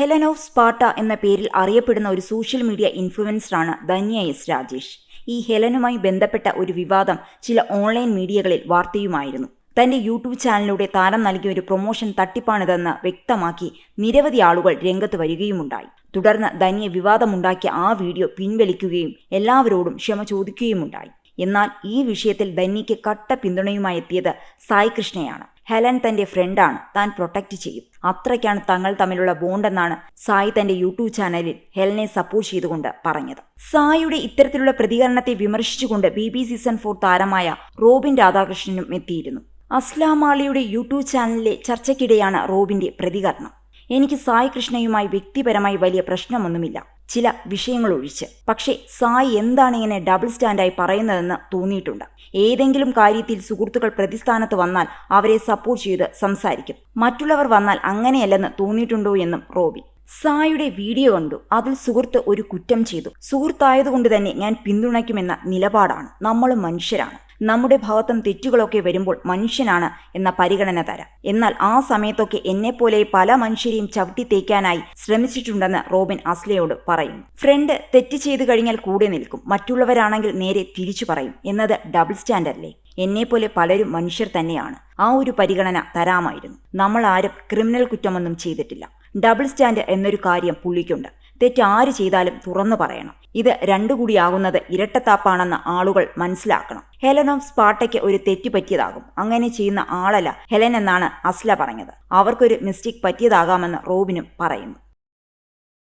Helen of Sparta എന്ന പേരിൽ അറിയപ്പെടുന്ന ഒരു സോഷ്യൽ മീഡിയ ഇൻഫ്ലുവൻസറാണ് ധന്യ എസ് രാജേഷ്. ഈ ഹെലനുമായി ബന്ധപ്പെട്ട ഒരു വിവാദം ചില ഓൺലൈൻ മീഡിയകളിൽ വാർത്തയുമായിരുന്നു. തന്റെ യൂട്യൂബ് ചാനലിലൂടെ താരം നൽകിയ ഒരു പ്രൊമോഷൻ തട്ടിപ്പാണിതെന്ന് വ്യക്തമാക്കി നിരവധി ആളുകൾ രംഗത്ത് വരികയുമുണ്ടായി. തുടർന്ന് ധന്യ വിവാദമുണ്ടാക്കിയ ആ വീഡിയോ പിൻവലിക്കുകയും എല്ലാവരോടും ക്ഷമ ചോദിക്കുകയുമുണ്ടായി. എന്നാൽ ഈ വിഷയത്തിൽ ധന്യയ്ക്ക് കട്ട പിന്തുണയുമായി എത്തിയത് സായി കൃഷ്ണയാണ്. ഹെലൻ തന്റെ ഫ്രണ്ടാണ്. താൻ പ്രൊട്ടക്റ്റ് ചെയ്യും. അത്രയ്ക്കാണ് തങ്ങൾ തമ്മിലുള്ള ബോണ്ടെന്നാണ് സായി തന്റെ യൂട്യൂബ് ചാനലിൽ ഹെലനെ സപ്പോർട്ട് ചെയ്തുകൊണ്ട് പറഞ്ഞത്. സായിയുടെ ഇത്തരത്തിലുള്ള പ്രതികരണത്തെ വിമർശിച്ചുകൊണ്ട് ബി ബി സീസൺ ഫോർ താരമായ റോബിൻ രാധാകൃഷ്ണനും എത്തിയിരുന്നു. അസ്ലാമാളിയുടെ യൂട്യൂബ് ചാനലിലെ ചർച്ചയ്ക്കിടെയാണ് റോബിന്റെ പ്രതികരണം. എനിക്ക് സായി കൃഷ്ണയുമായി വ്യക്തിപരമായി വലിയ പ്രശ്നമൊന്നുമില്ല. ചില വിഷയങ്ങൾ ഒഴിച്ച് പക്ഷേ സായി എന്താണ് ഇങ്ങനെ ഡബിൾ സ്റ്റാൻഡായി പറയുന്നതെന്ന് തോന്നിയിട്ടുണ്ട്. ഏതെങ്കിലും കാര്യത്തിൽ സുഹൃത്തുക്കൾ പ്രതിസ്ഥാനത്ത് വന്നാൽ അവരെ സപ്പോർട്ട് ചെയ്ത് സംസാരിക്കും. മറ്റുള്ളവർ വന്നാൽ അങ്ങനെയല്ലെന്ന് തോന്നിയിട്ടുണ്ടോ എന്നും റോബി. സായുടെ വീഡിയോ കണ്ടു. അതിൽ സുഹൃത്ത് ഒരു കുറ്റം ചെയ്തു. സുഹൃത്തായതുകൊണ്ട് തന്നെ ഞാൻ പിന്തുണയ്ക്കുമെന്ന നിലപാടാണ്. നമ്മളും മനുഷ്യരാണ്. നമ്മുടെ ഭാഗത്തും തെറ്റുകളൊക്കെ വരുമ്പോൾ മനുഷ്യനാണ് എന്ന പരിഗണന തരാം. എന്നാൽ ആ സമയത്തൊക്കെ എന്നെപ്പോലെ പല മനുഷ്യരെയും ചവിട്ടി തേക്കാനായി ശ്രമിച്ചിട്ടുണ്ടെന്ന് റോബിൻ അസ്ലയോട് പറയുന്നു. ഫ്രണ്ട് തെറ്റ് ചെയ്തു കഴിഞ്ഞാൽ കൂടെ നിൽക്കും. മറ്റുള്ളവരാണെങ്കിൽ നേരെ തിരിച്ചു പറയും. എന്നത് ഡബിൾ സ്റ്റാൻഡല്ലേ എന്നെപ്പോലെ പലരും മനുഷ്യർ തന്നെയാണ്. ആ ഒരു പരിഗണന തരാമായിരുന്നു. നമ്മൾ ആരും ക്രിമിനൽ കുറ്റമൊന്നും ചെയ്തിട്ടില്ല. ഡബിൾ സ്റ്റാൻഡ് എന്നൊരു കാര്യം പുള്ളിക്കുണ്ട്. തെറ്റ് ആര് ചെയ്താലും തുറന്നു പറയണം. ഇത് രണ്ടു കൂടിയാകുന്നത് ഇരട്ടത്താപ്പാണെന്ന് ആളുകൾ മനസ്സിലാക്കണം. ഹെലൻ ഓഫ് സ്പാട്ടയ്ക്ക് ഒരു തെറ്റ് പറ്റിയതാകും. അങ്ങനെ ചെയ്യുന്ന ആളല്ല ഹെലൻ എന്നാണ് അസ്ല പറഞ്ഞത്. അവർക്കൊരു മിസ്റ്റേക്ക് പറ്റിയതാകാമെന്ന് റോബിനും പറയുന്നു.